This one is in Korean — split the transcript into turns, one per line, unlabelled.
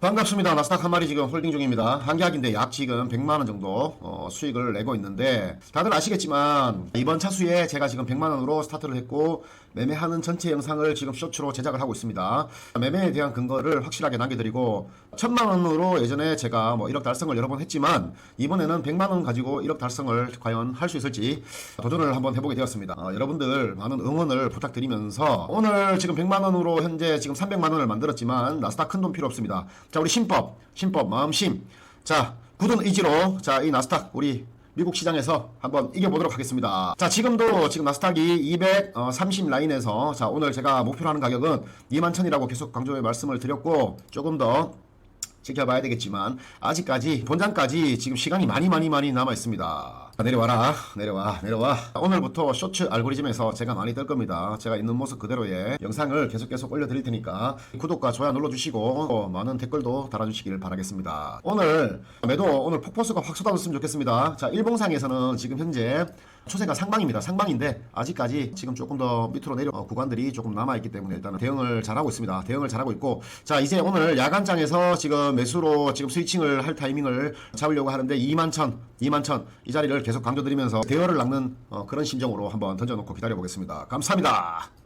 반갑습니다. 나스닥 한 마리 지금 홀딩 중입니다. 한 계약인데 약 지금 100만원 정도 어, 수익을 내고 있는데 다들 아시겠지만 이번 차수에 제가 지금 100만원으로 스타트를 했고 매매하는 전체 영상을 지금 쇼츠로 제작을 하고 있습니다. 매매에 대한 근거를 확실하게 남겨드리고 천만 원으로 예전에 제가 뭐 1억 달성을 여러 번 했지만 이번에는 100만 원 가지고 1억 달성을 과연 할 수 있을지 도전을 한번 해보게 되었습니다. 어, 여러분들 많은 응원을 부탁드리면서 오늘 지금 100만 원으로 현재 지금 300만 원을 만들었지만 나스닥 큰 돈 필요 없습니다. 자, 우리 신법, 신법, 마음심. 자, 굳은 의지로, 자, 이 나스닥, 우리 미국 시장에서 한번 이겨보도록 하겠습니다. 자, 지금도 지금 나스닥이 230 라인에서, 자, 오늘 제가 목표로 하는 가격은 2만 천이라고 계속 강조해 말씀을 드렸고, 조금 더 지켜봐야 되겠지만 아직까지 본장까지 지금 시간이 많이 많이 많이 남아 있습니다. 자, 내려와라 내려와 내려와 오늘부터 쇼츠 알고리즘에서 제가 많이 뜰 겁니다. 제가 있는 모습 그대로의 영상을 계속 계속 올려드릴 테니까 구독과 좋아요 눌러주시고 또 많은 댓글도 달아주시길 바라겠습니다. 오늘 매도 오늘 폭포수가 확 쏟아졌으면 좋겠습니다. 자 일봉상에서는 지금 현재 추세가 상방입니다. 상방인데 아직까지 지금 조금 더 밑으로 내려 어, 구간들이 조금 남아 있기 때문에 일단은 대응을 잘하고 있습니다. 대응을 잘하고 있고 자 이제 오늘 야간장에서 지금 매수로 지금 스위칭을 할 타이밍을 잡으려고 하는데 2만 천, 2만 천 이 자리를 계속 강조드리면서 대어를 낚는 어, 그런 심정으로 한번 던져놓고 기다려 보겠습니다. 감사합니다.